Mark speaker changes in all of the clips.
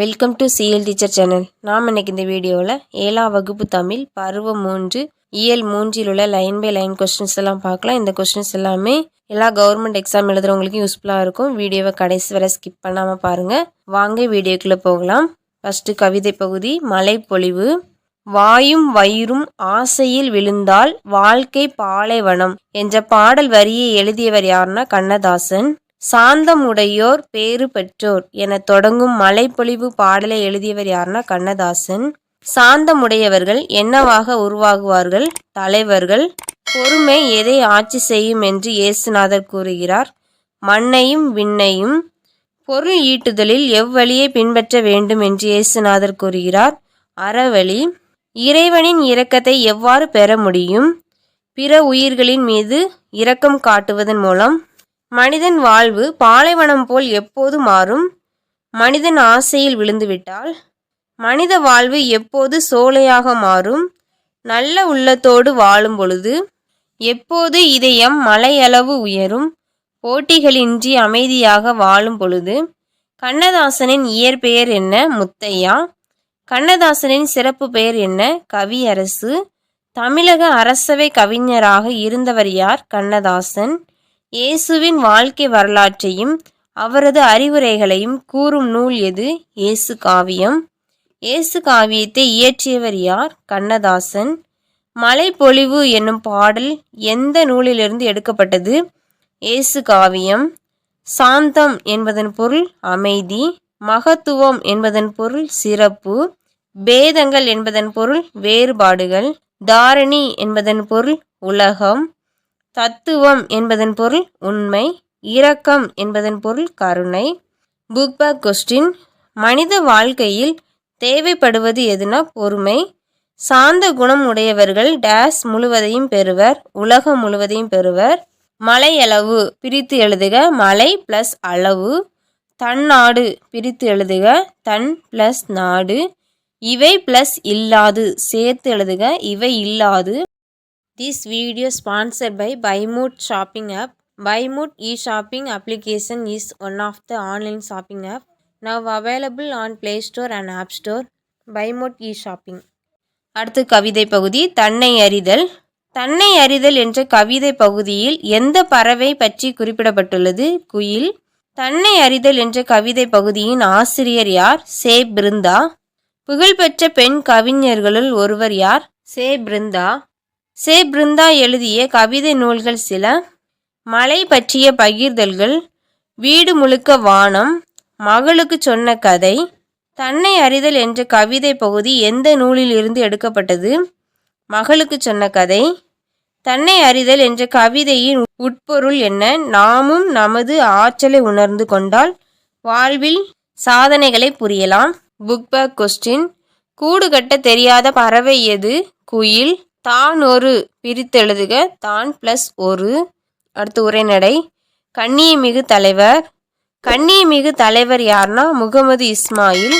Speaker 1: Welcome to CL teacher channel நாம் இன்னைக்கு இந்த வீடியோவில் ஏழாம் வகுப்பு தமிழ் பருவம் மூன்று இயல் மூன்றில் உள்ள லைன் பை லைன் கொஸ்டின்ஸ் எல்லாம் பார்க்கலாம். இந்த கொஸ்டின்ஸ் எல்லாமே எல்லா கவர்மெண்ட் எக்ஸாம் எழுதுறவங்களுக்கும் யூஸ்ஃபுல்லாக இருக்கும். வீடியோவை கடைசி வரை ஸ்கிப் பண்ணாமல் பாருங்கள் வாங்க வீடியோக்குள்ளே போகலாம். ஃபஸ்ட்டு கவிதை பகுதி மலைப்பொழிவு. வாயும் வயிறும் ஆசையில் விழுந்தால் வாழ்க்கை பாலைவனம் என்ற பாடல் வரியை எழுதியவர் யாருன்னா கண்ணதாசன். சாந்தம் உடையோர் பேறு பெற்றோர் என தொடங்கும் மலைப்பொழிவு பாடலை எழுதியவர் யாருன்னா கண்ணதாசன். சாந்தமுடையவர்கள் என்னவாக உருவாகுவார்கள்? தலைவர்கள் பொறுமை எதை ஆட்சி செய்யும் என்று இயேசுநாதர் கூறுகிறார். மண்ணையும் விண்ணையும் பொருள் ஈட்டுதலில் எவ்வழியை பின்பற்ற வேண்டும் என்று இயேசுநாதர் கூறுகிறார். அறவழி இறைவனின் இரக்கத்தை எவ்வாறு பெற முடியும்? பிற உயிர்களின் மீது இரக்கம் காட்டுவதன் மூலம் மனிதன் வாழ்வு பாலைவனம் போல் எப்போது மாறும்? மனிதன் ஆசையில் விழுந்துவிட்டால்? மனித வாழ்வு எப்போது சோலையாக மாறும்? நல்ல உள்ளத்தோடு வாழும் பொழுது எப்போது இதயம் மலையளவு உயரும்? போட்டிகளின்றி அமைதியாக வாழும் பொழுது கண்ணதாசனின் இயற்பெயர் என்ன முத்தையா? கண்ணதாசனின் சிறப்பு பெயர் என்ன கவியரசு? தமிழக அரசவை கவிஞராக இருந்தவர் யார் கண்ணதாசன்? இயேசுவின் வாழ்க்கை வரலாற்றையும் அவரது அறிவுரைகளையும் கூறும் நூல் எது? இயேசு காவியம். இயேசு காவியத்தை இயற்றியவர் யார்? கண்ணதாசன். மலைப்பொழிவு என்னும் பாடல் எந்த நூலிலிருந்து எடுக்கப்பட்டது? இயேசு காவியம். சாந்தம் என்பதன் பொருள் அமைதி மகத்துவம் என்பதன் பொருள் சிறப்பு பேதங்கள் என்பதன் பொருள் வேறுபாடுகள் தாரணி என்பதன் பொருள் உலகம் தத்துவம் என்பதன் பொருள் உண்மை இரக்கம் என்பதன் பொருள் கருணை. புக் பேக் கொஸ்டின் மனித வாழ்க்கையில் தேவைப்படுவது எதுனா பொறுமை. சாந்த குணம் உடையவர்கள் டேஸ் முழுவதையும் பெறுவர் உலகம் முழுவதையும் பெறுவர். மலையளவு பிரித்து எழுதுக மலை ப்ளஸ் அளவு. தன்னாடு பிரித்து எழுதுக தன் ப்ளஸ் நாடு. இவை ப்ளஸ் இல்லாது சேர்த்து எழுதுக இவை இல்லாது. This video sponsored by Bymood shopping app Bymood e shopping application is one of the online shopping app now available on Play Store and App Store Bymood e shopping அடுத்து கவிதை பகுதி தன்னை அறிதல். தன்னை அறிதல் என்ற கவிதை பகுதியில் எந்த பறவை பற்றி குறிப்பிடப்பட்டுள்ளது? குயில். தன்னை அறிதல் என்ற கவிதை பகுதியின் ஆசிரியர் யார்? சே. பிருந்தா. புகழ்பெற்ற பெண் கவிஞர்களுள் ஒருவர் யார்? சே. பிருந்தா. சே பிருந்தா எழுதிய கவிதை நூல்கள் சில. மலை பற்றிய பகிர்தல்கள். வீடு முழுக்க வானம். மகளுக்கு சொன்ன கதை. தன்னை அறிதல் என்ற கவிதை பகுதி எந்த நூலில் இருந்து எடுக்கப்பட்டது? மகளுக்கு சொன்ன கதை. தன்னை அறிதல் என்ற கவிதையின் உட்பொருள் என்ன? நாமும் நமது ஆற்றலை உணர்ந்து கொண்டால் வாழ்வில் சாதனைகளை புரியலாம். Book back question. கூடு கட்ட தெரியாத பறவை எது? குயில். தான் ஒரு பிரித்தெழுதுக தான் ப்ளஸ் ஒரு. அடுத்து உரைநடை. கண்ணியமிகு தலைவர். கண்ணியமிகு தலைவர் யார்னா முகமது இஸ்மாயில்.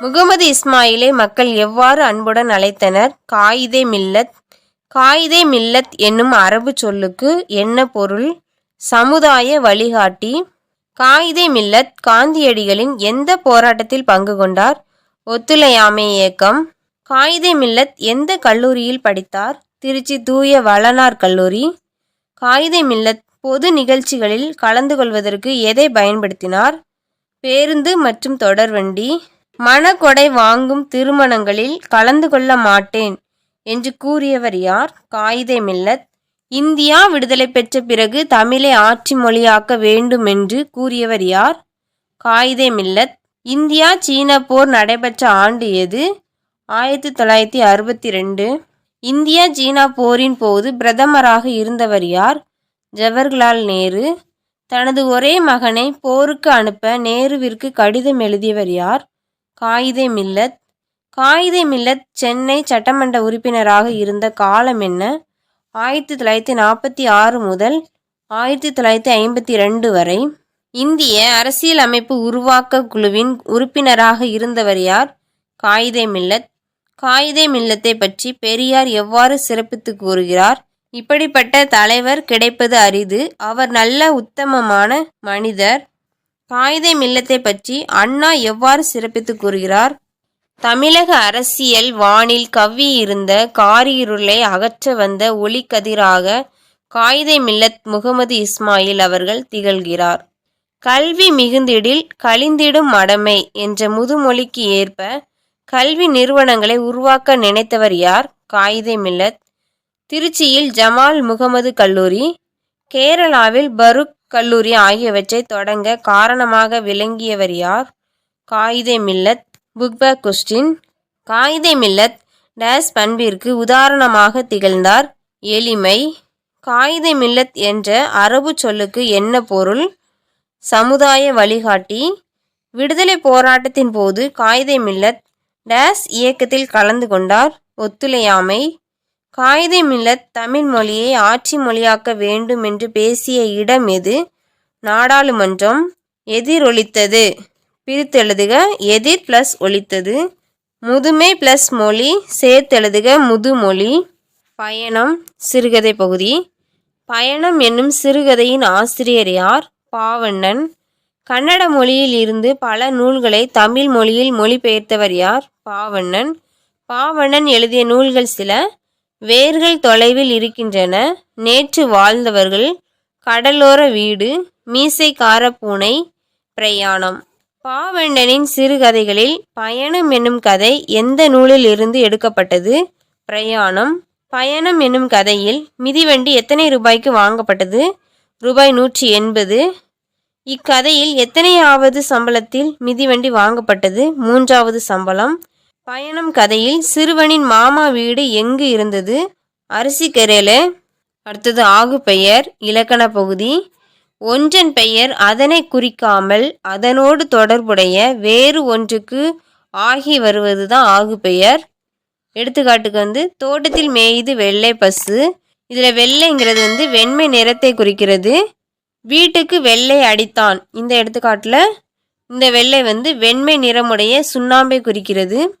Speaker 1: முகமது இஸ்மாயிலை மக்கள் எவ்வாறு அன்புடன் அழைத்தனர்? காயிதே மில்லத். காயிதே மில்லத் என்னும் அரபு சொல்லுக்கு என்ன பொருள்? சமுதாய வழிகாட்டி. காயிதே மில்லத் காந்தியடிகளின் எந்த போராட்டத்தில் பங்கு கொண்டார்? ஒத்துழையாமை இயக்கம். காயிதே மில்லத் எந்த கல்லூரியில் படித்தார்? திருச்சி தூய வளனார் கல்லூரி. காயிதே மில்லத் பொது நிகழ்ச்சிகளில் கலந்து கொள்வதற்கு எதை பயன்படுத்தினார்? பேருந்து மற்றும் தொடர்வண்டி மணக்கொடை வாங்கும் திருமணங்களில் கலந்து கொள்ள மாட்டேன் என்று கூறியவர் யார்? காயிதே மில்லத். இந்தியா விடுதலை பெற்ற பிறகு தமிழை ஆட்சி மொழியாக்க வேண்டும் என்று கூறியவர் யார்? காயிதே மில்லத். இந்தியா சீன போர் நடைபெற்ற ஆண்டு எது? ஆயிரத்தி தொள்ளாயிரத்தி அறுபத்தி ரெண்டு இந்தியா சீனா போரின் போது பிரதமராக இருந்தவர் யார்? ஜவஹர்லால் நேரு. தனது ஒரே மகனை போருக்கு அனுப்ப நேருவிற்கு கடிதம் எழுதியவர் யார்? காயிதே மில்லத். காயிதே மில்லத் சென்னை சட்டமன்ற உறுப்பினராக இருந்த காலம் என்ன? ஆயிரத்தி தொள்ளாயிரத்தி நாற்பத்தி ஆறு முதல் ஆயிரத்தி தொள்ளாயிரத்தி ஐம்பத்தி ரெண்டு வரை இந்திய அரசியலமைப்பு உருவாக்க குழுவின் உறுப்பினராக இருந்தவர் யார்? காயிதே மில்லத். காயிதே மில்லத்தை பற்றி பெரியார் எவ்வாறு சிறப்பித்து கூறுகிறார்? இப்படிப்பட்ட தலைவர் கிடைப்பது அரிது. அவர் நல்ல உத்தமமான மனிதர். காயிதே மில்லத்தை பற்றி அண்ணா எவ்வாறு சிறப்பித்து கூறுகிறார்? தமிழக அரசியல் வானில் கவ்வி இருந்த காரிருளை அகற்ற வந்த ஒளிக்கதிராக காயிதே மில்லத் முகமது இஸ்மாயில் அவர்கள் திகழ்கிறார். கல்வி மிகுந்திடில் கழிந்திடும் மடமை என்ற முதுமொழிக்கு ஏற்ப கல்வி நிறுவனங்களை உருவாக்க நினைத்தவர் யார்? காயிதே மில்லத். திருச்சியில் ஜமால் முகமது கல்லூரி கேரளாவில் பருக் கல்லூரி ஆகியவற்றை தொடங்க காரணமாக விளங்கியவர் யார்? Quaide Millat. Book back question. Quaide Millat days பண்பிற்கு உதாரணமாக திகழ்ந்தார். எளிமை. காயிதே மில்லத் என்ற அரபு சொல்லுக்கு என்ன பொருள்? சமுதாய வழிகாட்டி. விடுதலை போராட்டத்தின் போது காயிதே மில்லத் டேஸ் இயக்கத்தில் கலந்து கொண்டார். ஒத்துழையாமை. காயிதே மில்லத் தமிழ் மொழியை ஆட்சி மொழியாக்க வேண்டும் என்று பேசிய இடம் எது? நாடாளுமன்றம். எதிரொலித்தது பிரித்தெழுதுக. எதிர் ப்ளஸ் ஒலித்தது. முதுமை ப்ளஸ் மொழி. சேர்த்தெழுதுக. முதுமொழி. பயணம். சிறுகதை பகுதி. பயணம் என்னும் சிறுகதையின் ஆசிரியர் யார்? பாவண்ணன். கன்னட மொழியில் இருந்து பல நூல்களை தமிழ் மொழியில் மொழிபெயர்த்தவர் யார்? பாவண்ணன். பாவண்ணன் எழுதிய நூல்கள் சில. வேர்கள் தொலைவில் இருக்கின்றன. நேற்று வாழ்ந்தவர்கள். கடலோர வீடு. மீசைக்கார பூனை பிரயாணம். பாவண்ணனின் சிறுகதைகளில் பயணம் என்னும் கதை எந்த நூலில் இருந்து எடுக்கப்பட்டது? பிரயாணம். பயணம் என்னும் கதையில் மிதிவண்டி எத்தனை ரூபாய்க்கு வாங்கப்பட்டது? ரூபாய் நூற்றி எண்பது. இக்கதையில் எத்தனையாவது சம்பளத்தில் மிதிவண்டி வாங்கப்பட்டது? மூன்றாவது சம்பளம். பயணம் கதையில் சிறுவனின் மாமா வீடு எங்கு இருந்தது? அரிசிக்கரையில அடுத்தது ஆகு பெயர் இலக்கண பகுதி. ஒன்றன் பெயர் அதனை குறிக்காமல் அதனோடு தொடர்புடைய வேறு ஒன்றுக்கு ஆகி வருவது தான் ஆகு பெயர். எடுத்துக்காட்டுக்கு வந்து தோட்டத்தில் மேய்து வெள்ளை பசு. இதில் வெள்ளைங்கிறது வந்து வெண்மை நிறத்தை குறிக்கிறது. வீட்டுக்கு வெள்ளை அடித்தான். இந்த எடுத்துக்காட்டில் இந்த வெள்ளை வந்து வெண்மை நிறமுடைய சுண்ணாம்பை குறிக்கிறது.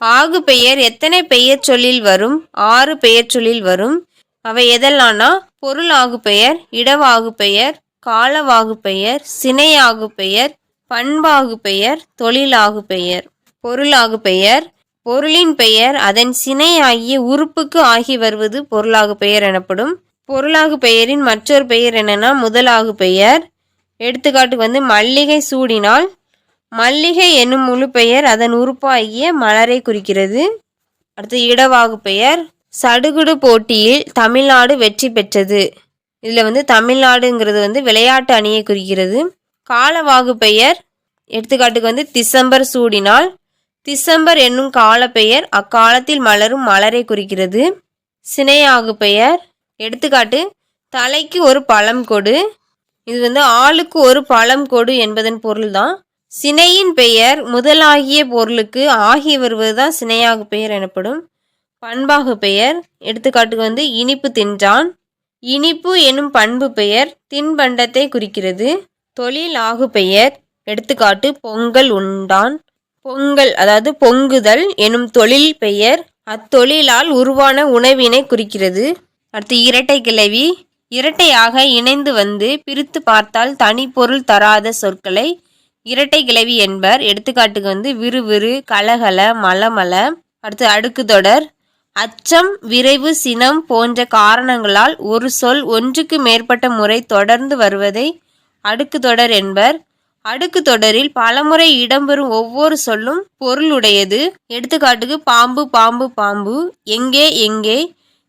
Speaker 1: ஆகு பெயர் எத்தனை பெயர் சொல்லில் வரும்? ஆறு பெயர் சொல்லில் வரும். அவை எதெல்லாம்னா பொருள் ஆகு பெயர் இடவாகு பெயர் காலவாகு பெயர் சினையாகு பெயர் பண்பாகு பெயர் தொழிலாகு பெயர் பொருளாகு பெயர். பொருளின் பெயர் அதன் சினை ஆகிய உறுப்புக்கு ஆகி வருவது பொருளாகு பெயர் எனப்படும். பொருளாகு பெயரின் மற்றொரு பெயர் என்னென்னா முதலாகு பெயர். எடுத்துக்காட்டுக்கு வந்து மல்லிகை சூடினால் மல்லிகை என்னும் முழு பெயர் அதன் உறுப்பாகிய மலரை குறிக்கிறது. அடுத்து இடவாகு பெயர் சடுகுடு போட்டியில் தமிழ்நாடு வெற்றி பெற்றது. இதில் வந்து தமிழ்நாடுங்கிறது வந்து விளையாட்டு அணியை குறிக்கிறது. காலவாகு பெயர் எடுத்துக்காட்டுக்கு வந்து டிசம்பர் சூடினால் திசம்பர் என்னும் கால பெயர் அக்காலத்தில் மலரும் மலரை குறிக்கிறது. சினையாகு பெயர் எடுத்துக்காட்டு தலைக்கு ஒரு பழம் கொடு. இது வந்து ஆளுக்கு ஒரு பழம் கொடு என்பதன் பொருள்தான். சினையின் பெயர் முதலாகிய பொருளுக்கு ஆகி வருவது தான் சினையாகு பெயர் எனப்படும். பண்பாகு பெயர் எடுத்துக்காட்டுக்கு வந்து இனிப்பு தின்றான். இனிப்பு எனும் பண்பு பெயர் தின்பண்டத்தை குறிக்கிறது. தொழில் ஆகு பெயர் எடுத்துக்காட்டு பொங்கல் உண்டான். பொங்கல் அதாவது பொங்குதல் எனும் தொழில் பெயர் அத்தொழிலால் உருவான உணவினை குறிக்கிறது. அடுத்து இரட்டை கிளவி. இரட்டையாக இணைந்து வந்து பிரித்து பார்த்தால் தனி பொருள் தராத சொற்களை. இரட்டை கிளவி என்பர். எடுத்துக்காட்டுக்கு வந்து விறுவிறு கலகல மலமல. அடுத்து அடுக்கு தொடர் அச்சம் விரைவு சினம் போன்ற காரணங்களால் ஒரு சொல் ஒன்றுக்கு மேற்பட்ட முறை தொடர்ந்து வருவதை அடுக்கு தொடர் என்பர். அடுக்கு தொடரில் பலமுறை இடம்பெறும் ஒவ்வொரு சொல்லும் பொருளுடையது. எடுத்துக்காட்டுக்கு பாம்பு பாம்பு பாம்பு. எங்கே எங்கே?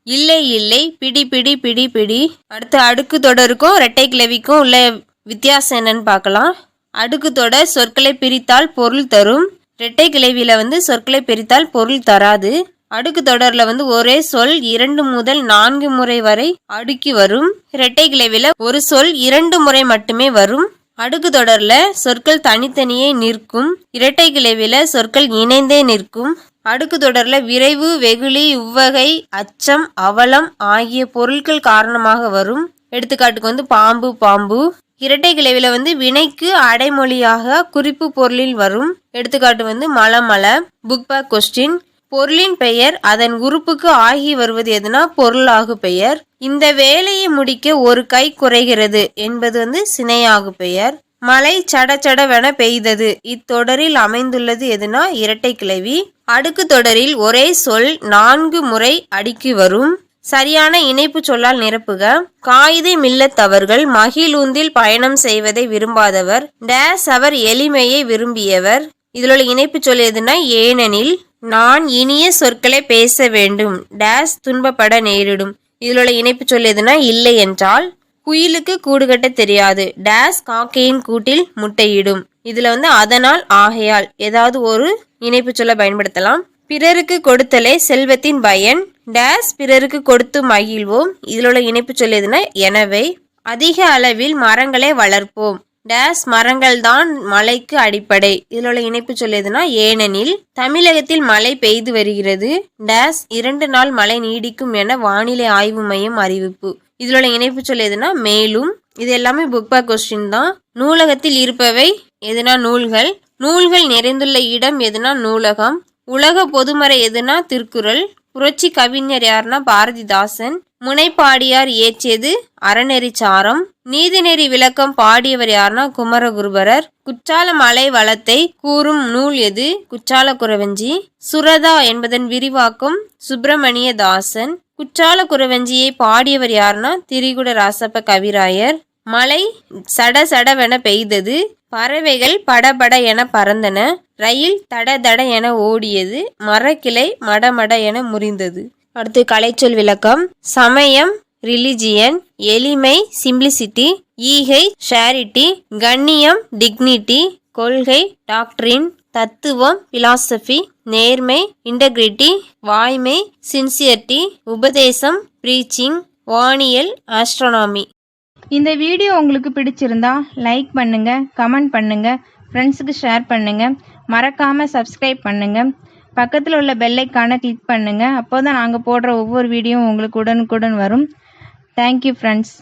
Speaker 1: இல்லை இல்லை. பிடி பிடி பிடி பிடி. அடுத்து அடுக்கு தொடருக்கும் இரட்டை கிளவிக்கும் உள்ள வித்தியாசம் என்னன்னு பார்க்கலாம். அடுக்கு தொடர் சொற்களை பிரித்தால் பொருள் தரும். இரட்டை கிளவியில் வந்து சொற்களை பிரித்தால் பொருள் தராது. அடுக்கு தொடர்ல வந்து ஒரே சொல் இரண்டு முதல் நான்கு முறை வரை அடுக்கி வரும். இரட்டை கிளவில ஒரு சொல் இரண்டு முறை மட்டுமே வரும். அடுக்கு தொடர்ல சொற்கள் தனித்தனியே நிற்கும். இரட்டை கிளவில சொற்கள் இணைந்தே நிற்கும். அடுக்கு தொடரில் விரைவு வெகுளி உவ்வகை அச்சம் அவலம் ஆகிய பொருட்கள் காரணமாக வரும். எடுத்துக்காட்டுக்கு வந்து பாம்பு பாம்பு. இரட்டை கிளவில வந்து வினைக்கு அடைமொழியாக குறிப்பு பொருளில் வரும். எடுத்துக்காட்டு வந்து மலமல புக் பேக் கொஸ்டின் பொருளின் பெயர் அதன் உறுப்புக்கு ஆகி வருவது எதுனா பொருளாகு பெயர். இந்த வேலையை முடிக்க ஒரு கை குறைகிறது என்பது வந்து சினையாகு பெயர். மழை சடச்சடவென பெய்தது. இத்தொடரில் அமைந்துள்ளது எதுனா? இரட்டை கிளவி. அடுக்கு தொடரில் ஒரே சொல் நான்கு முறை அடுக்கி வரும். சரியான இணைப்பு சொல்லால் நிரப்புக. காயிதை மில்லத்தவர்கள் மகிழூந்தில் பயணம் செய்வதை விரும்பாதவர். டேஸ் அவர் எளிமையை விரும்பியவர். இதில் உள்ள இணைப்பு சொல் எதுனா? ஏனெனில் நான் இனிய சொற்களை பேச வேண்டும். டேஸ் துன்பப்பட நேரிடும். இதில் உள்ள இணைப்பு சொல் எதுனா? இல்லை என்றால் குயிலுக்கு கூடு கட்ட தெரியாது. டேஸ் காக்கையின் கூட்டில் முட்டையிடும். இதுல வந்து அதனால் ஆகையால் ஏதாவது ஒரு இணைப்பு சொல்ல பயன்படுத்தலாம். பிறருக்கு கொடுத்தலே செல்வத்தின் பயன். டேஸ் பிறருக்கு கொடுத்து மகிழ்வோம். இதில் உள்ள இணைப்பு சொல் எதுனா எனவே. அதிக அளவில் மரங்களை வளர்ப்போம். டேஸ் மரங்கள் தான் மழைக்கு அடிப்படை. இதில் உள்ள இணைப்பு சொல் எதுனா ஏனெனில் தமிழகத்தில் மழை பெய்து வருகிறது. டேஸ் இரண்டு நாள் மழை நீடிக்கும் என வானிலை ஆய்வு மையம் அறிவிப்பு. இதில் உள்ள இணைப்பு சொல் எதுனா மேலும். இது எல்லாமே புக் பேக் கொஸ்டின் தான். நூலகத்தில் இருப்பவை எதுனா நூல்கள். நூல்கள் நிறைந்துள்ள இடம் எதுனா நூலகம். உலக பொதுமறை எதுனா திருக்குறள். புரட்சி கவிஞர் யாருன்னா பாரதிதாசன். முனைப்பாடியார் இயற்றியது அறநெறி சாரம். நீதிநெறி விளக்கம் பாடியவர் யாருன்னா குமரகுருபரர். குற்றால மலை வளத்தை கூறும் நூல் எது? குற்றால குறவஞ்சி. சுரதா என்பதன் விரிவாக்கம் சுப்பிரமணிய தாசன் குற்றால குறவஞ்சியை பாடியவர் யாருன்னா திரிகுட ராசப்ப கவிராயர். மழை சட சடவென பெய்தது. பறவைகள் படபட என பறந்தன. ரயில் தட தட என ஓடியது. மரக்கிளை மடமட என முறிந்தது. அடுத்து கலைச்சொல் விளக்கம். சமயம் ரிலிஜியன் எளிமை சிம்பிளிசிட்டி ஈகை ஷேரிட்டி கண்ணியம் டிக்னிட்டி கொள்கை டாக்டரின் தத்துவம் பிலாசபி நேர்மை இன்டெகிரிட்டி வாய்மை சின்சியர்டி உபதேசம் ப்ரீச்சிங் வானியல் ஆஸ்ட்ரோனாமி
Speaker 2: இந்த வீடியோ உங்களுக்கு பிடிச்சிருந்தா லைக் பண்ணுங்க கமெண்ட் பண்ணுங்க ஃப்ரெண்ட்ஸுக்கு ஷேர் பண்ணுங்க மறக்காம சப்ஸ்கிரைப் பண்ணுங்க. பக்கத்தில் உள்ள பெல்லைக்கான கிளிக் பண்ணுங்க. அப்போ தான் நாங்கள் போடுற ஒவ்வொரு வீடியோவும் உங்களுக்கு உடனுக்குடன் வரும். Thank you friends